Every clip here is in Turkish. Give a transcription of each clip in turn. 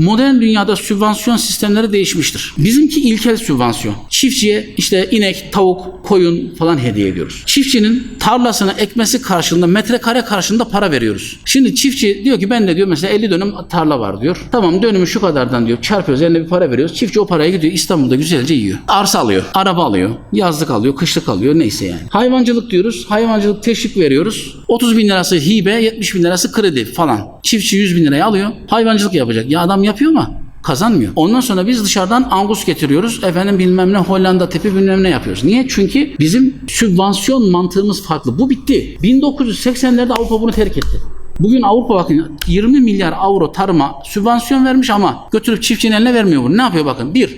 Modern dünyada sübvansiyon sistemleri değişmiştir. Bizimki ilkel sübvansiyon. Çiftçiye işte inek, tavuk, koyun falan hediye ediyoruz. Çiftçinin tarlasını ekmesi karşılığında metrekare karşılığında para veriyoruz. Şimdi çiftçi diyor ki ben de diyor mesela 50 dönüm tarla var diyor. Tamam dönümü şu kadardan diyor. Çarpıyoruz eline bir para veriyoruz. Çiftçi o paraya gidiyor İstanbul'da güzelce yiyor. Arsa alıyor, araba alıyor, yazlık alıyor, kışlık alıyor neyse yani. Hayvancılık diyoruz. Hayvancılık teşvik veriyoruz. 30 bin lirası hibe, 70 bin lirası kredi falan. Çiftçi 100 bin liraya alıyor. Hayvancılık yapacak. Ya adam yapıyor ama kazanmıyor. Ondan sonra biz dışarıdan angus getiriyoruz. Efendim bilmem ne Hollanda tipi bilmem ne yapıyoruz. Niye? Çünkü bizim sübvansiyon mantığımız farklı. Bu bitti. 1980'lerde Avrupa bunu terk etti. Bugün Avrupa bakın 20 milyar avro tarıma sübvansiyon vermiş ama götürüp çiftçinin eline vermiyor bunu. Ne yapıyor bakın? Bir,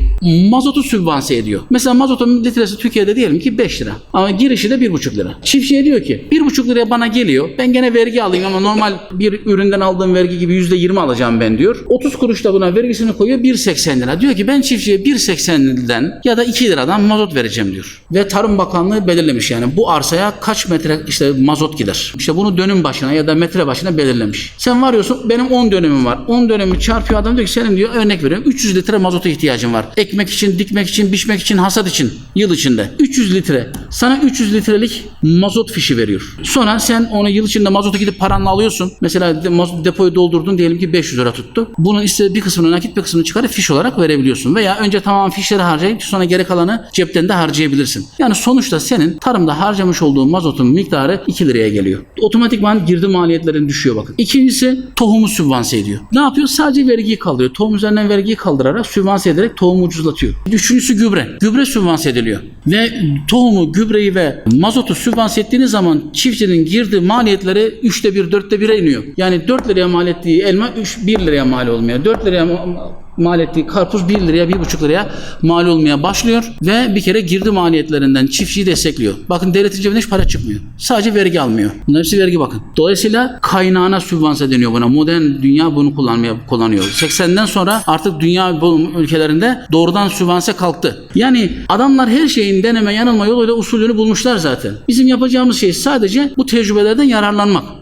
mazotu sübvanse ediyor. Mesela mazotun litresi Türkiye'de diyelim ki 5 lira. Ama girişi de 1,5 lira. Çiftçiye diyor ki 1,5 liraya bana geliyor. Ben gene vergi alayım ama normal bir üründen aldığım vergi gibi %20 alacağım ben diyor. 30 kuruş da buna vergisini koyuyor 1,80 lira. Diyor ki ben çiftçiye 1,80'den ya da 2 liradan mazot vereceğim diyor. Ve Tarım Bakanlığı belirlemiş yani bu arsaya kaç metre işte mazot gider. İşte bunu dönüm başına ya da metre başına belirlemiş. Sen varıyorsun benim 10 dönümüm var. 10 dönümü çarpıyor adam diyor ki senin diyor örnek veriyorum 300 litre mazota ihtiyacın var. Ekmek için, dikmek için, biçmek için, hasat için yıl içinde. 300 litre. Sana 300 litrelik mazot fişi veriyor. Sonra sen onu yıl içinde mazotu gidip paranla alıyorsun. Mesela depoyu doldurdun diyelim ki 500 lira tuttu. Bunun işte bir kısmını nakit bir kısmını çıkarıp fiş olarak verebiliyorsun. Veya önce tamamen fişleri harcayıp sonra geri kalanı cepten de harcayabilirsin. Yani sonuçta senin tarımda harcamış olduğun mazotun miktarı 2 liraya geliyor. Otomatikman girdi maliyetlerin düşüyor bakın. İkincisi tohumu sübvanse ediyor. Ne yapıyor? Sadece vergiyi kaldırıyor. Tohum üzerinden vergiyi kaldırarak sübvanse ederek tohumu ucuzlatıyor. Üçüncüsü gübre. Gübre sübvanse ediliyor. Ve tohumu, gübreyi ve mazotu sübvanse ettiğiniz zaman çiftçinin girdi maliyetleri üçte bir, dörtte bire iniyor. Yani 4 liraya mal ettiği elma 3, 1 liraya mal olmuyor. 4 liraya mal ettiği karpuz 1 liraya 1,5 liraya mal olmaya başlıyor ve bir kere girdi maliyetlerinden çiftçiyi destekliyor. Bakın devletin cebinden hiç para çıkmıyor. Sadece vergi almıyor. Bunlar hepsi vergi bakın. Dolayısıyla kaynağına sübvanse deniyor buna. Modern dünya bunu kullanmaya kullanıyor. 80'den sonra artık dünya ülkelerinde doğrudan sübvanse kalktı. Yani adamlar her şeyin deneme yanılma yoluyla usulünü bulmuşlar zaten. Bizim yapacağımız şey sadece bu tecrübelerden yararlanmak.